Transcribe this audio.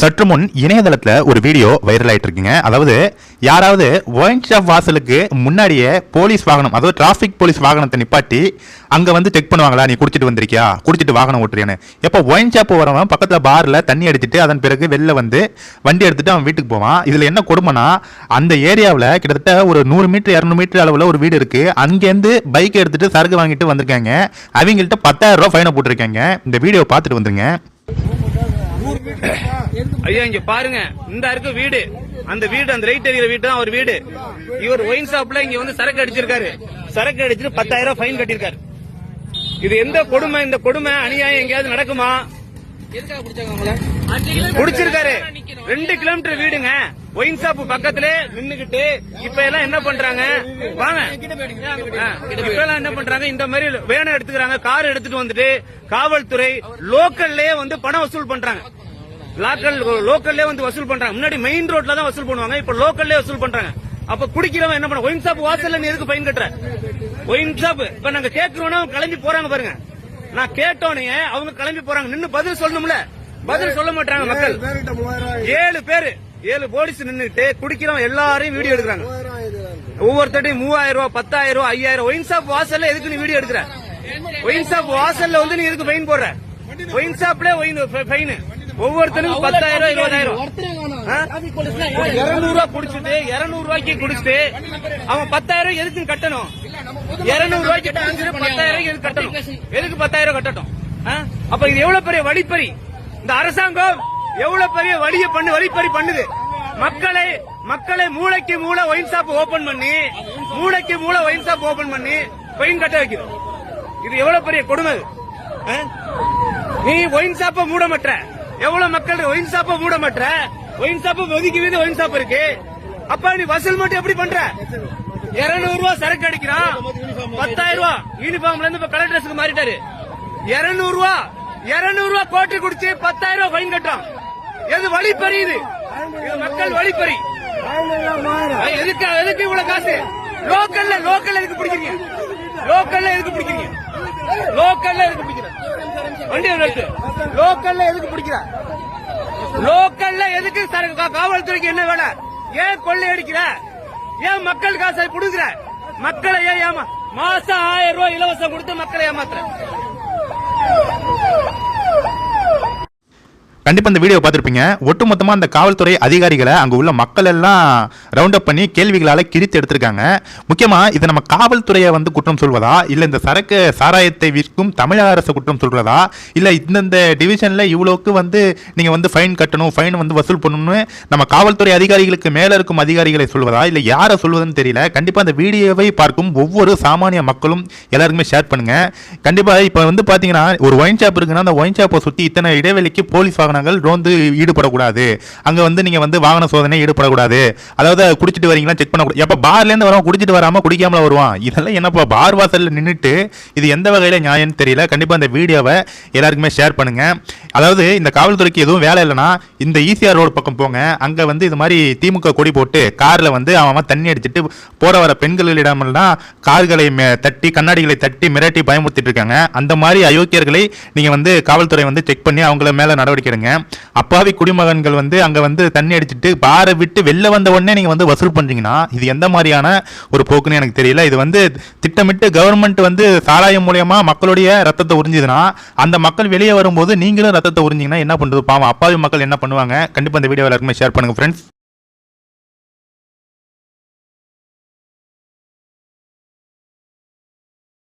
சற்று முன் இணையதளத்தில் ஒரு வீடியோ வைரல் ஆயிட்டு இருக்குங்க அதாவது யாராவது ஒயின் ஷாப் வாசலுக்கு முன்னாடியே போலீஸ் வாகனம் அதாவது டிராஃபிக் போலீஸ் வாகனத்தை நிப்பாட்டி அங்கே வந்து செக் பண்ணுவாங்களா? நீ குடிச்சிட்டு வந்திருக்கியா? குடிச்சிட்டு வாகனம் ஓட்டுறியான்னு. எப்போ ஒயின் ஷாப் வரவன் பக்கத்தில் பாரில் தண்ணி அடிச்சிட்டு அதன் பிறகு வெளில வந்து வண்டி எடுத்துகிட்டு அவன் வீட்டுக்கு போவான். இதில் என்ன கொடுமைனா அந்த ஏரியாவில் கிட்டத்தட்ட ஒரு நூறு மீட்டர் இரநூறு மீட்டர் அளவில் ஒரு வீடு இருக்குது அங்கேருந்து பைக் எடுத்துகிட்டு சரக்கு வாங்கிட்டு வந்திருக்காங்க. அவங்கள்ட்ட பத்தாயிரம் ரூபா ஃபைனை போட்டிருக்காங்க. இந்த வீடியோ பார்த்துட்டு வந்துருங்க. ஐயா இங்க பாருங்க. இந்த இருக்கு வீடு. அந்த வீடு அந்த ரைட் எரியிற வீடு தான் அவர் வீடு. இவர் ஒயின் ஷாப்ல இங்க வந்து சரக்கு அடிச்சிருக்காரு. சரக்கு அடிச்சிட்டு பத்தாயிரம் ஃபைன் கட்டியிருக்காரு. இது எந்த கொடுமை? இந்த கொடுமை அநியாயம் எங்கேயாவது நடக்குமா? குடிச்சிருக்காரு. ரெண்டு கிலோமீட்டர் வீடுங்க. ஒயின் ஷாப் பக்கத்துல நின்னுகிட்டு இப்ப எல்லாம் என்ன பண்றாங்க? வாங்க. இப்ப எல்லாம் என்ன பண்றாங்க? இந்த மாதிரி வேனை எடுத்துக்கிறாங்க. கார் எடுத்துட்டு வந்துட்டு காவல்துறை லோக்கல்லே வந்து பணம் வசூல் பண்றாங்க. லாக்கல் லோக்கல்லே வந்து வசூல் பண்றாங்க. முன்னாடி மெயின் ரோட்ல தான் வசூல் பண்ணுவாங்க இப்ப லோக்கல்லே வசூல் பண்றாங்க. அப்ப குடிக்கிறவன் என்ன பண்ண ஒயின் ஷாப் வாசல்ல நீ எதுக்கு பயன் கட்டுற? ஒயின் ஷாப் இப்ப நாங்க கேக்குறோம்னா அவங்க கிளம்பி போறாங்க பாருங்க. நான் கேட்டோனே அவங்க கிளம்பி போறாங்க. நின்னு பதில் சொல்லணும்ல. பதில் சொல்ல மாட்டாங்க மக்கள். ஏழு பேரு. ஏழு போலீஸ் நின்னுட்டு குடிக்கிறவன் எல்லாரையும் வீடியோ எடுக்கிறாங்க. ஒவ்வொருத்தட்டையும் மூவாயிரம் ரூபாய் பத்தாயிரம் ரூபாய் ஐயாயிரம் ஒயின் ஷாப் வாசல்ல எதுக்கு நீ வீடியோ எடுக்கிற? ஒயின் ஷாப் வாசல்ல வந்து நீ எதுக்கு ஃபைன் போடுற? ஒயின் ஷாப்ல ஃபைன் ஒவ்வொருத்தனுக்கும் பத்தாயிரம் இருபதாயிரம். இருநூறு ரூபாய் குடிச்சிட்டு இருநூறு ரூபாய்க்கு குடிச்சிட்டு அவன் பத்தாயிரம் எதுக்கு கட்டணும்? இருநூறு ரூபாய்க்கு பத்தாயிரம் எதுக்கு கட்டணும்? எதுக்கு பத்தாயிரம் கட்டட்டும்? அப்ப இது எவ்வளவு பெரிய வழிப்பறி? இந்த அரசாங்கம் எவ்வளவு பெரிய வழிய பண்ணு வழிப்பறி பண்ணுது? மக்களை மக்களை மூளைக்கு மூளை ஒயின் ஷாப் ஓபன் பண்ணி மூளைக்கு மூளை ஒயின் ஷாப் ஓபன் பண்ணி ஃபைன் கட்ட வைக்குது இது எவ்வளவு பெரிய கொடுமை? நீ ஒயின் ஷாப்ப மூட மாட்ட எவ்வளவு மக்கள் ஒயின் ஷாப்ப மூட மாட்ட ஒயின் ஷாப்ப ஒதுக்கி வீத ஒயின் ஷாப் இருக்கு. அப்ப நீ வசூல் மட்டும் எப்படி பண்ற? இருநூறு ரூபாய் சரக்கு அடிக்கிறான் பத்தாயிரம் ரூபாய் யூனிஃபார்ம்ல இருந்து இப்ப கலர் ட்ரெஸ்க்கு மாறிட்டாரு. இருநூறு ரூபாய் இருநூறு ரூபாய் கோட்டை குடிச்சு பத்தாயிரம் ரூபாய் ஃபைன் கட்டுறான். எது வழிப்பறி இது? இது மக்கள் வழிப்பறி. ஏய், எதுக்கு எதுக்கு இவ்வளவு லோக்கல்ல லோக்கல்ல எதுக்கு பிடிக்கிறீங்க? லோக்கல்ல எதுக்கு பிடிக்கிறீங்க? லோக்கல்ல எதுக்கு பிடிக்கிற வண்டி நிறுத்து லோக்கல்ல எதுக்கு பிடிக்கிற? லோக்கல்ல எதுக்கு சார் காவல்துறைக்கு என்ன வேலை? ஏன் கொள்ளை அடிக்கிற? ஏன் மக்கள் காசை புடுங்குற? மக்களை ஏன் ஏமா மாசம் ஆயிரம் ரூபாய் இலவசம் கொடுத்து மக்களை ஏமாத்துற? கண்டிப்பா இந்த வீடியோ பார்த்துருப்பீங்க. ஒட்டுமொத்தமா அந்த காவல்துறை அதிகாரிகளை அங்க உள்ள மக்கள் எல்லாம் ரவுண்ட் அப் பண்ணி கேள்விகளால கிழித்து எடுத்திருக்காங்க. முக்கியமா இதை நம்ம காவல்துறையை வந்து குற்றம் சொல்வதா? இல்ல இந்த சரக்கு சாராயத்தை விற்கும் தமிழக அரசு குற்றம் சொல்றதா? இல்ல இந்தந்த டிவிஷன்ல இவ்வளோக்கு வந்து நீங்க வந்து ஃபைன் கட்டணும் ஃபைன் வந்து வசூல் பண்ணணும்னு நம்ம காவல்துறை அதிகாரிகளுக்கு மேல இருக்கும் அதிகாரிகளை சொல்வதா? இல்ல யாரை சொல்வதுன்னு தெரியல. கண்டிப்பா அந்த வீடியோவை பார்க்கும் ஒவ்வொரு சாமானிய மக்களும் எல்லாருக்குமே ஷேர் பண்ணுங்க. கண்டிப்பா இப்ப வந்து பாத்தீங்கன்னா ஒரு ஒயின் ஷாப் இருக்குன்னா அந்த ஒயின் ஷாப்பை சுத்தி இத்தனை இடைவெளிக்கு போலீஸ் வாகனங்கள் ரோந்து ஈடுபடக்கூடாது. அங்கே வந்து நீங்கள் வந்து வாகன சோதனை ஈடுபடக்கூடாது. அதாவது குடிச்சிட்டு வரீங்களா செக் பண்ணக்கூடாது. எப்போ பார்லேருந்து வரவன் குடிச்சிட்டு வராமல் குடிக்காமல் வருவான்? இதெல்லாம் என்னப்பா பார் வாசல்ல நின்றுட்டு இது எந்த வகையில் நியாயம்னு தெரியல. கண்டிப்பாக அந்த வீடியோவை எல்லாருக்குமே ஷேர் பண்ணுங்க. அதாவது இந்த காவல்துறைக்கு எதுவும் வேலை இல்லைன்னா இந்த ஈசிஆர் ரோடு பக்கம் போங்க. அங்கே வந்து இது மாதிரி திமுக கொடி போட்டு காரில் வந்து அவன் அவன் தண்ணி அடிச்சுட்டு போகிற வர பெண்களிடமெல்லாம் கார்களை மே- தட்டி கண்ணாடிகளை தட்டி மிரட்டி பயமுறுத்திட்டு இருக்காங்க. அந்த மாதிரி அயோக்கியர்களை நீங்கள் வந்து காவல்துறை வந்து செக் பண்ணி அவங்கள மேலே நடவடிக்கை எடுங்க. அப்பாவி குடிமகன்கள் வந்து அங்கே வந்து தண்ணி அடிச்சுட்டு பாரை விட்டு வெளில வந்த உடனே நீங்கள் வந்து வசூல் பண்ணுறீங்கன்னா இது எந்த மாதிரியான ஒரு போக்குன்னு எனக்கு தெரியல. இது வந்து திட்டமிட்டு கவர்மெண்ட் வந்து சாராயம் மூலயமா மக்களுடைய ரத்தத்தை உறிஞ்சுதுன்னா அந்த மக்கள் வெளியே வரும்போது நீங்களும் ரத்தத்தை உறிஞ்சிங்கன்னா என்ன பண்ணுறது பாவம் அப்பாவி மக்கள் என்ன பண்ணுவாங்க? கண்டிப்பாக இந்த வீடியோ எல்லாருக்குமே ஷேர் பண்ணுங்கள் ஃப்ரெண்ட்ஸ்